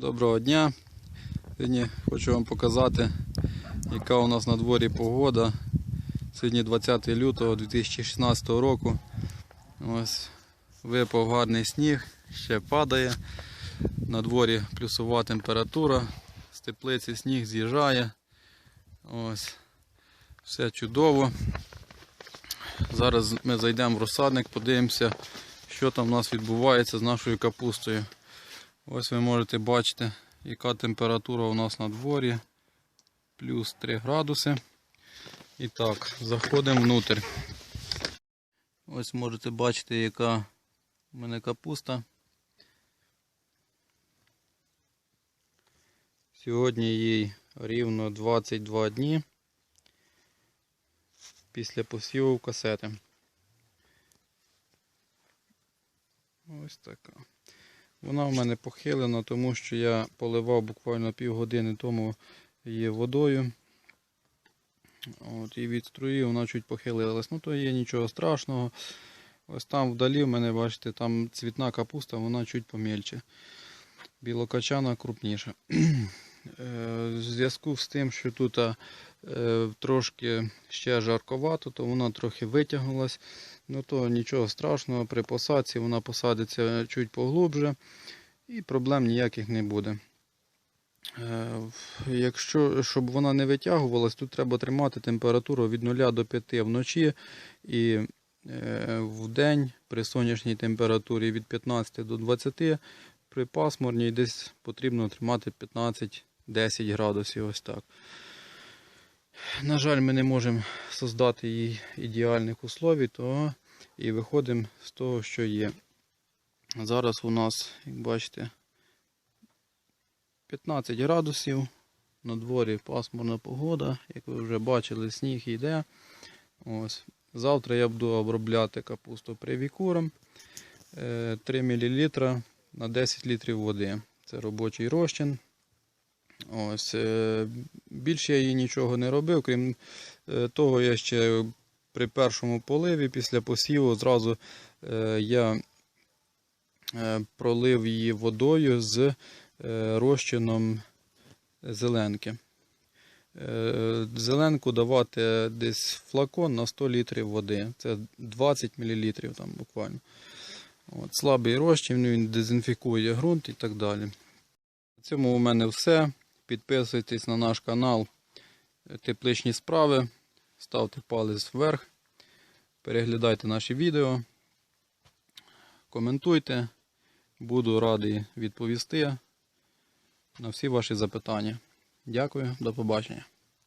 Доброго дня. Сьогодні хочу вам показати, яка у нас на дворі погода. Сьогодні 20 лютого 2016 року. Ось випав гарний сніг, ще падає. На дворі плюсова температура. З теплиці сніг з'їжджає. Ось. Все чудово. Зараз ми зайдемо в розсадник, подивимося, що там у нас відбувається з нашою капустою. Ось ви можете бачити, яка температура у нас на дворі. Плюс 3 градуси. І так, заходимо внутрь. Ось можете бачити, яка у мене капуста. Сьогодні їй рівно 22 дні після посіву касети. Ось така. Вона в мене похилена, тому що я поливав буквально півгодини тому її водою. От, І від струї вона чуть похилилась. Ну то є нічого страшного. Ось там вдалі в мене, бачите, там цвітна капуста, вона чуть помільче. Білокачана крупніша. Е, В зв'язку з тим, що тут е, трошки ще жарковато, то вона трохи витягнулась. Ну то нічого страшного, при посадці вона посадиться чуть поглубже і проблем ніяких не буде. Е, Якщо, щоб вона не витягувалась, тут треба тримати температуру від 0 до 5 вночі і в день при сонячній температурі від 15 до 20, при пасмурній десь потрібно тримати 15-10 градусів. Ось так. На жаль, ми не можемо создати їй ідеальних условій, то і виходимо з того, що є. Зараз у нас, як бачите, 15 градусів. На дворі пасмурна погода, як ви вже бачили, сніг йде. Ось. Завтра я буду обробляти капусту привікуром 3 мл на 10 літрів води. Це робочий розчин. Ось. е, Більше я їй нічого не робив, крім е, того, я ще при першому поливі після посіву зразу е, я пролив її водою з розчином зеленки. Зеленку давати десь флакон на 100 літрів води. Це 20 мл там буквально. От, слабий розчин, він дезінфікує ґрунт і так далі. На цьому у мене все. Підписуйтесь на наш канал Тепличні справи. Ставте палець вверх. Переглядайте наші відео. Коментуйте. Буду радий відповісти на всі ваші запитання. Дякую, до побачення.